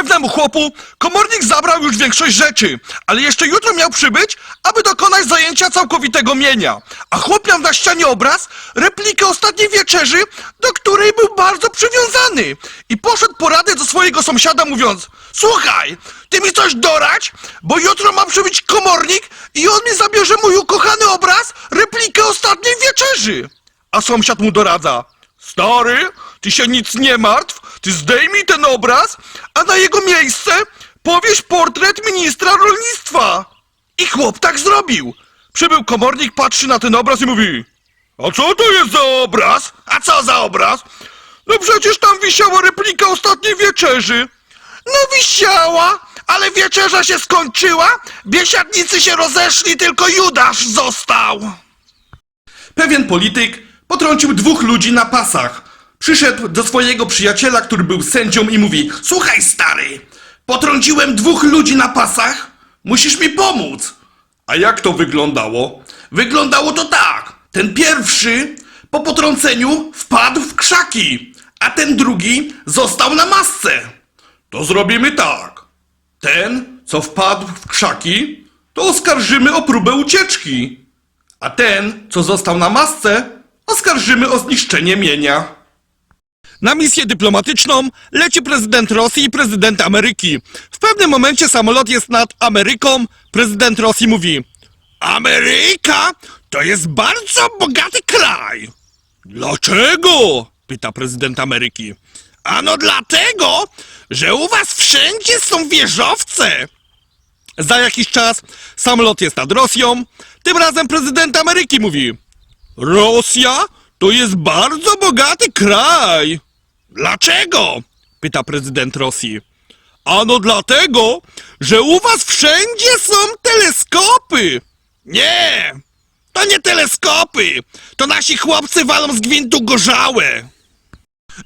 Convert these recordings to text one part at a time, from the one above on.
Pewnemu chłopu komornik zabrał już większość rzeczy, ale jeszcze jutro miał przybyć, aby dokonać zajęcia całkowitego mienia. A chłop miał na ścianie obraz, replikę ostatniej wieczerzy, do której był bardzo przywiązany. I poszedł poradę do swojego sąsiada mówiąc, słuchaj, ty mi coś dorać, bo jutro ma przybyć komornik i on mi zabierze mój ukochany obraz, replikę ostatniej wieczerzy. A sąsiad mu doradza, stary, ty się nic nie martw, ty zdejmij ten obraz, a na jego miejsce powieś portret ministra rolnictwa. I chłop tak zrobił. Przybył komornik, patrzy na ten obraz i mówi, a co to jest za obraz? A co za obraz? No przecież tam wisiała replika ostatniej wieczerzy. No wisiała, ale wieczerza się skończyła, biesiadnicy się rozeszli, tylko Judasz został. Pewien polityk potrącił dwóch ludzi na pasach. Przyszedł do swojego przyjaciela, który był sędzią i mówi Słuchaj stary, potrąciłem dwóch ludzi na pasach, musisz mi pomóc. A jak to wyglądało? Wyglądało to tak. Ten pierwszy po potrąceniu wpadł w krzaki, a ten drugi został na masce. To zrobimy tak. Ten, co wpadł w krzaki, to oskarżymy o próbę ucieczki. A ten, co został na masce, oskarżymy o zniszczenie mienia. Na misję dyplomatyczną leci prezydent Rosji i prezydent Ameryki. W pewnym momencie samolot jest nad Ameryką. Prezydent Rosji mówi: Ameryka to jest bardzo bogaty kraj. Dlaczego? pyta prezydent Ameryki. Ano dlatego, że u was wszędzie są wieżowce. Za jakiś czas samolot jest nad Rosją. Tym razem prezydent Ameryki mówi: Rosja to jest bardzo bogaty kraj. Dlaczego? pyta prezydent Rosji. Ano dlatego, że u was wszędzie są teleskopy. Nie, to nie teleskopy. To nasi chłopcy walą z gwintu gorzałe.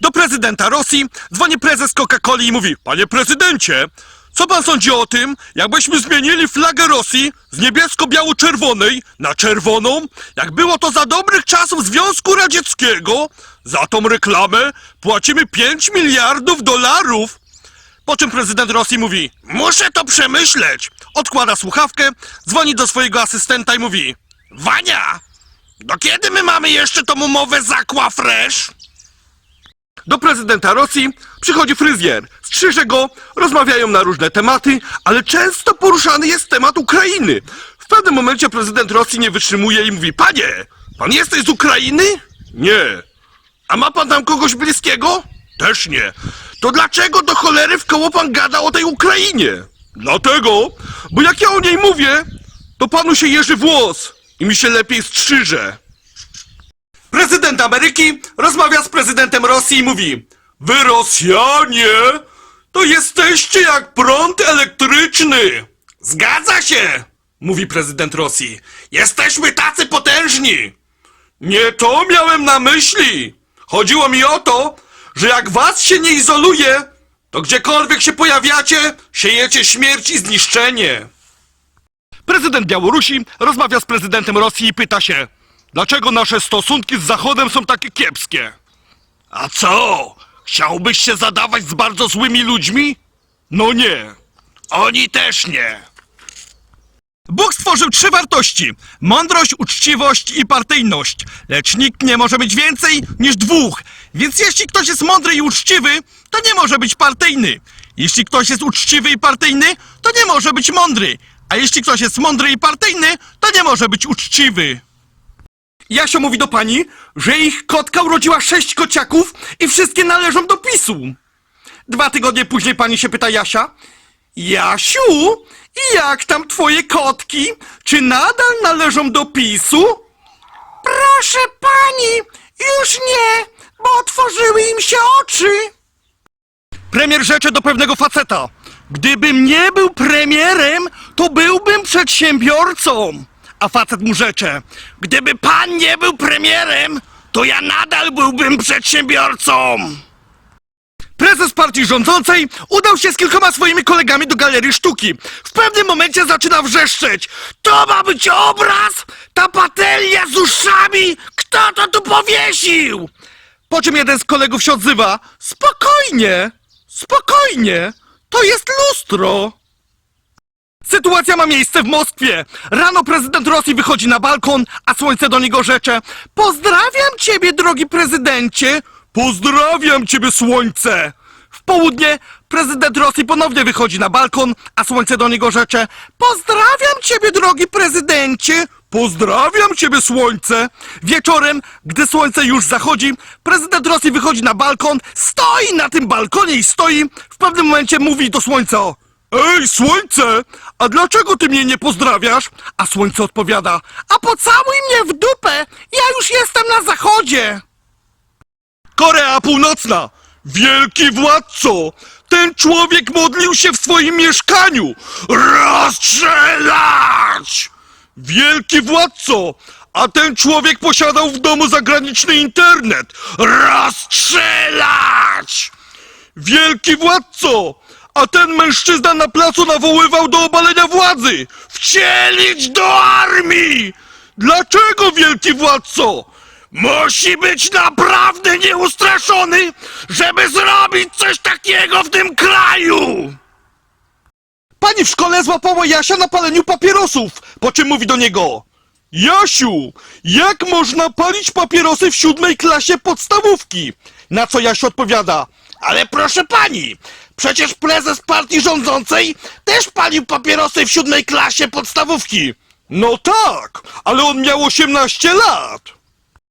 Do prezydenta Rosji dzwoni prezes Coca-Coli i mówi Panie prezydencie, co pan sądzi o tym, jakbyśmy zmienili flagę Rosji z niebiesko-biało-czerwonej na czerwoną, jak było to za dobrych czasów Związku Radzieckiego? Za tą reklamę płacimy 5 miliardów dolarów. Po czym prezydent Rosji mówi Muszę to przemyśleć. Odkłada słuchawkę, dzwoni do swojego asystenta i mówi Wania, do kiedy my mamy jeszcze tą umowę z Aqua Fresh? Do prezydenta Rosji przychodzi fryzjer, strzyże go, rozmawiają na różne tematy, ale często poruszany jest temat Ukrainy. W pewnym momencie prezydent Rosji nie wytrzymuje i mówi Panie, pan jesteś z Ukrainy? Nie. A ma pan tam kogoś bliskiego? Też nie. To dlaczego do cholery w koło pan gada o tej Ukrainie? Dlatego, bo jak ja o niej mówię, to panu się jeży włos i mi się lepiej strzyże. Prezydent Ameryki rozmawia z prezydentem Rosji i mówi Wy Rosjanie to jesteście jak prąd elektryczny. Zgadza się, mówi prezydent Rosji. Jesteśmy tacy potężni. Nie to miałem na myśli. Chodziło mi o to, że jak was się nie izoluje, to gdziekolwiek się pojawiacie, siejecie śmierć i zniszczenie. Prezydent Białorusi rozmawia z prezydentem Rosji i pyta się, dlaczego nasze stosunki z Zachodem są takie kiepskie? A co? Chciałbyś się zadawać z bardzo złymi ludźmi? No nie. Oni też nie. Bóg stworzył trzy wartości: mądrość, uczciwość i partyjność. Lecz nikt nie może być więcej niż dwóch. Więc jeśli ktoś jest mądry i uczciwy, to nie może być partyjny. Jeśli ktoś jest uczciwy i partyjny, to nie może być mądry. A jeśli ktoś jest mądry i partyjny, to nie może być uczciwy. Jasio mówi do pani, że ich kotka urodziła sześć kociaków i wszystkie należą do PiSu. Dwa tygodnie później pani się pyta Jasia. Jasiu, jak tam twoje kotki? Czy nadal należą do PiSu? Proszę pani, już nie, bo otworzyły im się oczy. Premier rzecze do pewnego faceta. Gdybym nie był premierem, to byłbym przedsiębiorcą. A facet mu rzecze. Gdyby pan nie był premierem, to ja nadal byłbym przedsiębiorcą. Prezes partii rządzącej udał się z kilkoma swoimi kolegami do galerii sztuki. W pewnym momencie zaczyna wrzeszczeć. To ma być obraz? Ta patelnia z uszami? Kto to tu powiesił? Po czym jeden z kolegów się odzywa. Spokojnie, spokojnie. To jest lustro! Sytuacja ma miejsce w Moskwie. Rano prezydent Rosji wychodzi na balkon, a słońce do niego rzecze. Pozdrawiam ciebie, drogi prezydencie. Pozdrawiam ciebie, słońce. W południe prezydent Rosji ponownie wychodzi na balkon, a słońce do niego rzecze. Pozdrawiam ciebie, drogi prezydencie. Pozdrawiam ciebie, słońce. Wieczorem, gdy słońce już zachodzi, prezydent Rosji wychodzi na balkon, stoi na tym balkonie i stoi. W pewnym momencie mówi do słońca. Ej, słońce! A dlaczego ty mnie nie pozdrawiasz? A słońce odpowiada: A pocałuj mnie w dupę! Ja już jestem na zachodzie! Korea Północna! Wielki władco! Ten człowiek modlił się w swoim mieszkaniu! Rozstrzelać! Wielki władco! A ten człowiek posiadał w domu zagraniczny internet! Rozstrzelać! Wielki władco! A ten mężczyzna na placu nawoływał do obalenia władzy! Wcielić do armii! Dlaczego, wielki władco? Musi być naprawdę nieustraszony, żeby zrobić coś takiego w tym kraju! Pani w szkole złapała Jasia na paleniu papierosów, po czym mówi do niego Jasiu, jak można palić papierosy w siódmej klasie podstawówki? Na co Jasiu odpowiada Ale proszę pani, przecież prezes partii rządzącej też palił papierosy w siódmej klasie podstawówki. No tak, ale on miał 18 lat.